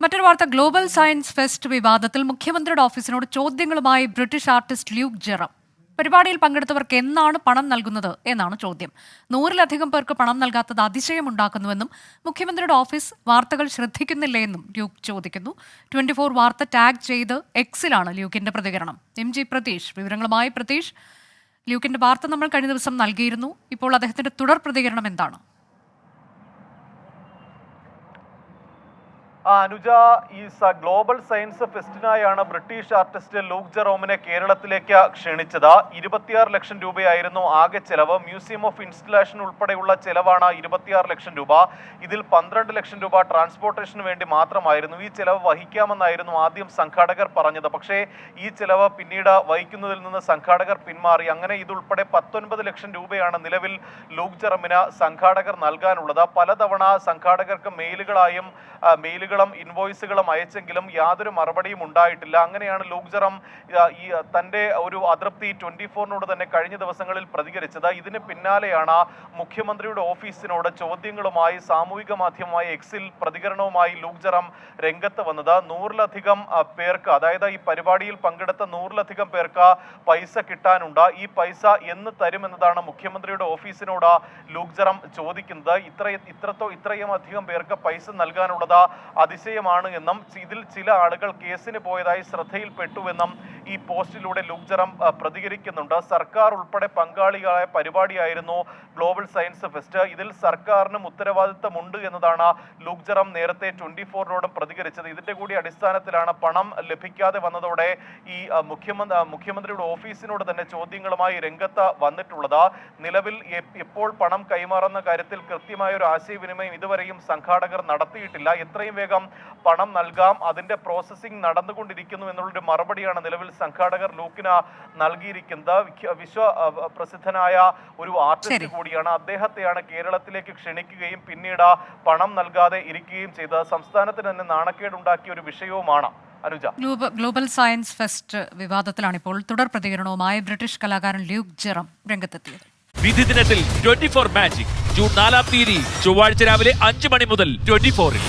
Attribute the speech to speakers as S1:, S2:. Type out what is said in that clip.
S1: മറ്റൊരു വാർത്ത global science fest വിവാദത്തിൽ മുഖ്യമന്ത്രിയുടെ ഓഫീസിനോട് ചോദ്യങ്ങളുമായി ബ്രിട്ടീഷ് ആർട്ടിസ്റ്റ് ലൂക്ക് ജെറം. പരിപാടിയിൽ പങ്കെടുത്തവർക്ക് എന്നാണ് പണം നൽകുന്നത് എന്നാണ് ചോദ്യം. നൂറിലധികം പേർക്ക് പണം നൽകാത്തത് അതിശയമുണ്ടാക്കുന്നുവെന്നും മുഖ്യമന്ത്രിയുടെ ഓഫീസ് വാർത്തകൾ ശ്രദ്ധിക്കുന്നില്ലേ എന്നും ലൂക്ക് ചോദിക്കുന്നു. ട്വന്റി ഫോർ വാർത്ത ടാഗ് ചെയ്ത് എക്സിലാണ് ലൂക്കിന്റെ പ്രതികരണം. എം ജി പ്രതീഷ് വിവരങ്ങളുമായി പ്രതീഷ്. ലൂക്കിന്റെ വാർത്ത നമ്മൾ കഴിഞ്ഞ ദിവസം നൽകിയിരുന്നു. ഇപ്പോൾ അദ്ദേഹത്തിന്റെ തുടർ പ്രതികരണം എന്താണ്?
S2: അനുജ ഈ ഗ്ലോബൽ സയൻസ് ഫെസ്റ്റിനായാണ് ബ്രിട്ടീഷ് ആർട്ടിസ്റ്റ് ലൂക്ക് ജെറോമിനെ കേരളത്തിലേക്ക് ക്ഷണിച്ചത്. ഇരുപത്തിയാറ് ലക്ഷം രൂപയായിരുന്നു ആകെ ചെലവ്. മ്യൂസിയം ഓഫ് ഇൻസ്റ്റലേഷൻ ഉൾപ്പെടെയുള്ള ചെലവാണ് ഇരുപത്തിയാറ് ലക്ഷം രൂപ. ഇതിൽ പന്ത്രണ്ട് ലക്ഷം രൂപ ട്രാൻസ്പോർട്ടേഷന് വേണ്ടി മാത്രമായിരുന്നു ഈ ചെലവ് വഹിക്കാമെന്നായിരുന്നു ആദ്യം സംഘാടകർ പറഞ്ഞത്. പക്ഷേ ഈ ചെലവ് പിന്നീട് വഹിക്കുന്നതിൽ നിന്ന് സംഘാടകർ പിന്മാറി. അങ്ങനെ ഇതുൾപ്പെടെ പത്തൊൻപത് ലക്ഷം രൂപയാണ് നിലവിൽ ലൂക്ക് ജെറമിന് സംഘാടകർ നൽകാനുള്ളത്. പലതവണ സംഘാടകർക്ക് മെയിലുകളായും ആ, മെയിലുകളും ഇൻവോയ്സുകളും അയച്ചെങ്കിലും യാതൊരു മറുപടിയും ഉണ്ടായിട്ടില്ല. അങ്ങനെയാണ് ലൂക്ജറം ഈ തന്റെ ഒരു അതൃപ്തി ട്വന്റി ഫോറിനോട് തന്നെ കഴിഞ്ഞ ദിവസങ്ങളിൽ പ്രതികരിച്ചത്. ഇതിന് പിന്നാലെയാണ് മുഖ്യമന്ത്രിയുടെ ഓഫീസിനോട് ചോദ്യങ്ങളുമായി സാമൂഹിക മാധ്യമമായ എക്സിൽ പ്രതികരണവുമായി ലൂക്ജറം രംഗത്ത് വന്നത്. നൂറിലധികം പേർക്ക് അതായത് ഈ പരിപാടിയിൽ പങ്കെടുത്ത നൂറിലധികം പേർക്ക് പൈസ കിട്ടാനുണ്ട്. ഈ പൈസ എന്ന് തരുമെന്നതാണ് മുഖ്യമന്ത്രിയുടെ ഓഫീസിനോട് ലൂക്ജറം ചോദിക്കുന്നത്. ഇത്ര ഇത്രത്തോ ഇത്രയും അധികം പേർക്ക് പൈസ നൽകാനുള്ളത് അതിശയമാണ് എന്നും ഇതിൽ ചില ആളുകൾ കേസിന് പോയതായി ശ്രദ്ധയിൽപ്പെട്ടുവെന്നും ഈ പോസ്റ്റിലൂടെ ലുക്ജറം പ്രതികരിക്കുന്നുണ്ട്. സർക്കാർ ഉൾപ്പെടെ പങ്കാളികളായ പരിപാടിയായിരുന്നു ഗ്ലോബൽ സയൻസ് ഫെസ്റ്റ്. ഇതിൽ സർക്കാരിനും ഉത്തരവാദിത്തമുണ്ട് എന്നതാണ് ലുക്ജറം നേരത്തെ ട്വന്റി ഫോറിനോടും പ്രതികരിച്ചത്. ഇതിന്റെ കൂടി അടിസ്ഥാനത്തിലാണ് പണം ലഭിക്കാതെ വന്നതോടെ ഈ മുഖ്യമന്ത്രി മുഖ്യമന്ത്രിയുടെ ഓഫീസിനോട് തന്നെ ചോദ്യങ്ങളുമായി രംഗത്ത് വന്നിട്ടുള്ളത്. നിലവിൽ എപ്പോൾ പണം കൈമാറുന്ന കാര്യത്തിൽ കൃത്യമായ ഒരു ആശയവിനിമയം ഇതുവരെയും സംഘാടകർ നടത്തിയിട്ടില്ല. എത്രയും വേഗം പണം നൽകാം. അതിന്റെ പ്രോസസ്സിംഗ് നടന്നുകൊണ്ടിരിക്കുന്നു എന്നുള്ളൊരു മറുപടിയാണ് നിലവിൽ സംഘാടകർ ലൂക്കിന നൽകിയിരിക്കുന്നത്. വിശ്വ പ്രസിദ്ധനായ ഒരു ആർട്ടിസ്റ്റ് കൂടിയാണ്. അദ്ദേഹത്തെയാണ് കേരളത്തിലേക്ക് ക്ഷണിക്കുകയും പിന്നീട് പണം നൽകാതെ ഇരിക്കുകയും ചെയ്തത്. സംസ്ഥാനത്തിന് തന്നെ നാണക്കേടുണ്ടാക്കിയ ഒരു വിഷയവുമാണ്.
S1: ഗ്ലോബൽ സയൻസ് ഫെസ്റ്റ് വിവാദത്തിലാണ് ഇപ്പോൾ തുടർ പ്രതികരണവുമായി ബ്രിട്ടീഷ് കലാകാരൻ ലൂക്ക് ജെറം രംഗത്തെത്തിയത്.
S3: വിധി ദിനത്തിൽ ട്വന്റി ഫോർ മാജിക് ജൂൺ നാലാം തീയതി ചൊവ്വാഴ്ച രാവിലെ അഞ്ച് മണി മുതൽ ട്വന്റി ഫോറിൽ